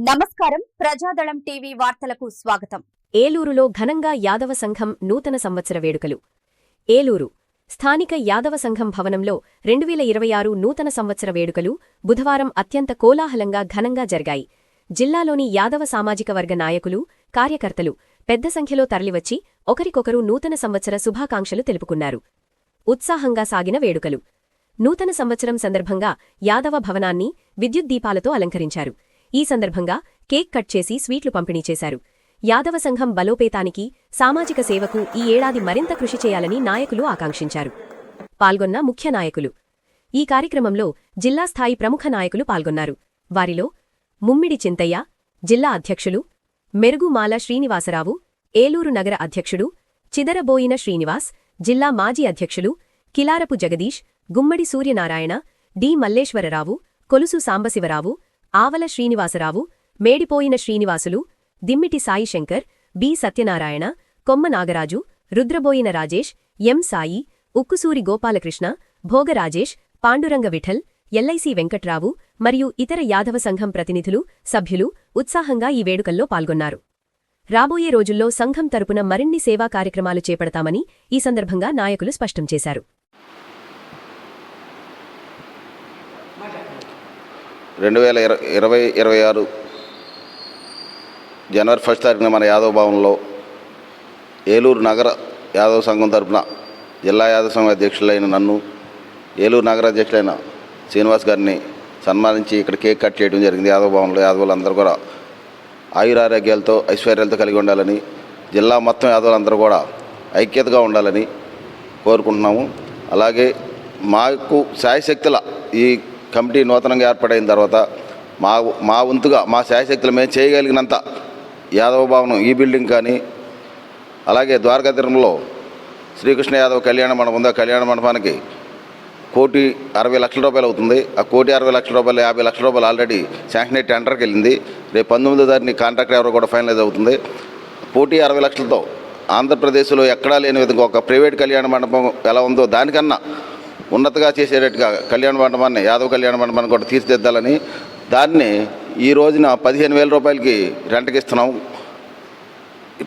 నమస్కారం. ప్రజాదళం టీవీ వార్తలకు స్వాగతం. ఏలూరులో ఘనంగా యాదవ సంఘం నూతన సంవత్సర వేడుకలు. ఏలూరు స్థానిక యాదవ సంఘం భవనంలో రెండువేల ఇరవై ఆరు నూతన సంవత్సర వేడుకలు బుధవారం అత్యంత కోలాహలంగా ఘనంగా జరిగాయి. జిల్లాలోని యాదవ సామాజిక వర్గ నాయకులు కార్యకర్తలు పెద్ద సంఖ్యలో తరలివచ్చి ఒకరికొకరు నూతన సంవత్సర శుభాకాంక్షలు తెలుపుకున్నారు. ఉత్సాహంగా సాగిన వేడుకలు. నూతన సంవత్సరం సందర్భంగా యాదవ భవనాన్ని విద్యుత్ దీపాలతో అలంకరించారు. ఈ సందర్భంగా కేక్ కట్ చేసి స్వీట్లు పంపిణీ చేశారు. యాదవ సంఘం బలోపేతానికి సామాజిక సేవకు ఈ ఏడాది మరింత కృషి చేయాలని నాయకులు ఆకాంక్షించారు. పాల్గొన్న ముఖ్య నాయకులు. ఈ కార్యక్రమంలో జిల్లా స్థాయి ప్రముఖ నాయకులు పాల్గొన్నారు. వారిలో ముమ్మిడి చింతయ్య జిల్లా అధ్యక్షులు మెరుగుమాల శ్రీనివాసరావు ఏలూరు నగర అధ్యక్షుడు చిదరబోయిన శ్రీనివాస్ జిల్లా మాజీ అధ్యక్షులు Kilarapu Jagadish Gummadi Suryanarayana D Malleswararao Kolusu Sambasivarao Avala Srinivasarao Medipoyina Srinivasulu Dimmiti Saishankar B Satyanarayana Komma Nagaraju Rudraboina Rajesh M Sai Ukkusuri Gopalakrishna Bhogarajesh Panduranga Vithal LIC Venkatrao మరియు ఇతర యాదవ సంఘం ప్రతినిధులు సభ్యులు ఉత్సాహంగా ఈ వేడుకల్లో పాల్గొన్నారు. రాబోయే రోజుల్లో సంఘం తరపున మరిన్ని సేవా కార్యక్రమాలు చేపడతామని ఈ సందర్భంగా నాయకులు స్పష్టం చేశారు. రెండు వేల ఇరవై ఇరవై ఆరు జనవరి ఫస్ట్ తారీఖున మన యాదవ భవన్లో ఏలూరు నగర యాదవ సంఘం తరపున జిల్లా యాదవ సంఘం అధ్యక్షులైన నన్ను ఏలూరు నగర అధ్యక్షులైన శ్రీనివాస్ గారిని సన్మానించి ఇక్కడ కేక్ కట్ చేయడం జరిగింది యాదవ భవన్లో. యాదవులందరూ కూడా ఆయురారోగ్యాలతో ఐశ్వర్యాలతో కలిగి ఉండాలని జిల్లా మొత్తం యాదవులందరూ కూడా ఐక్యతగా ఉండాలని కోరుకుంటున్నాము. అలాగే మాకు శాయశక్తుల ఈ కమిటీ నూతనంగా ఏర్పడైన తర్వాత మా మా వంతుగా మా శాయశక్తులు మేము చేయగలిగినంత యాదవ భవనం ఈ బిల్డింగ్ కానీ అలాగే ద్వారకాతీరంలో శ్రీకృష్ణ యాదవ్ కళ్యాణ మండపం ఉంది? ఆ కళ్యాణ మండపానికి కోటి అరవై లక్షల రూపాయలు అవుతుంది. ఆ కోటి అరవై లక్షల రూపాయలు యాభై లక్షల రూపాయలు ఆల్రెడీ శాంక్షన్ టెండర్కి వెళ్ళింది. రేపు పంతొమ్మిదో తారీఖుని కాంట్రాక్ట్ ఎవరో కూడా ఫైనలైజ్ అవుతుంది. కోటి అరవై లక్షలతో ఆంధ్రప్రదేశ్లో ఎక్కడా లేని విధంగా ఒక ప్రైవేట్ కళ్యాణ మండపం ఎలా ఉందో దానికన్నా ఉన్నతగా చేసేటట్టుగా కళ్యాణ మండపాన్ని యాదవ్ కళ్యాణ మండపాన్ని కూడా తీర్చిదిద్దాలని దాన్ని ఈ రోజున పదిహేను వేల రూపాయలకి రెంట్కి ఇస్తున్నాం.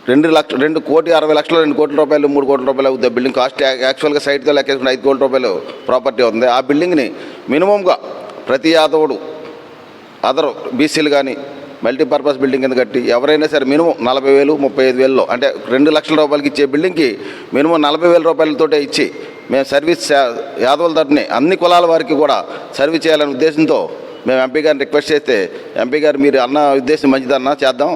రెండు లక్ష రెండు కోటి అరవై లక్షలు రెండు కోట్ల రూపాయలు మూడు కోట్ల రూపాయలు అవుతుంది బిల్డింగ్ కాస్ట్ యాక్చువల్గా సైట్తో లెక్కేసుకుంటే ఐదు కోట్ల రూపాయలు ప్రాపర్టీ అవుతుంది. ఆ బిల్డింగ్ని మినిమంగా ప్రతి యాదవుడు అదర్ బీసీలు కానీ మల్టీపర్పస్ బిల్డింగ్ కింద కట్టి ఎవరైనా సరే మినిమం నలభై వేలు ముప్పై ఐదు వేలలో అంటే రెండు లక్షల రూపాయలకి ఇచ్చే బిల్డింగ్కి మినిమం నలభై వేల రూపాయలతోటే ఇచ్చి మేము సర్వీస్ యాదవుల తరపుని అన్ని కులాల వారికి కూడా సర్వీస్ చేయాలనే ఉద్దేశంతో మేము ఎంపీ గారిని రిక్వెస్ట్ చేస్తే ఎంపీ గారు మీరు అన్న ఉద్దేశం మంచిదన్నా చేద్దాం.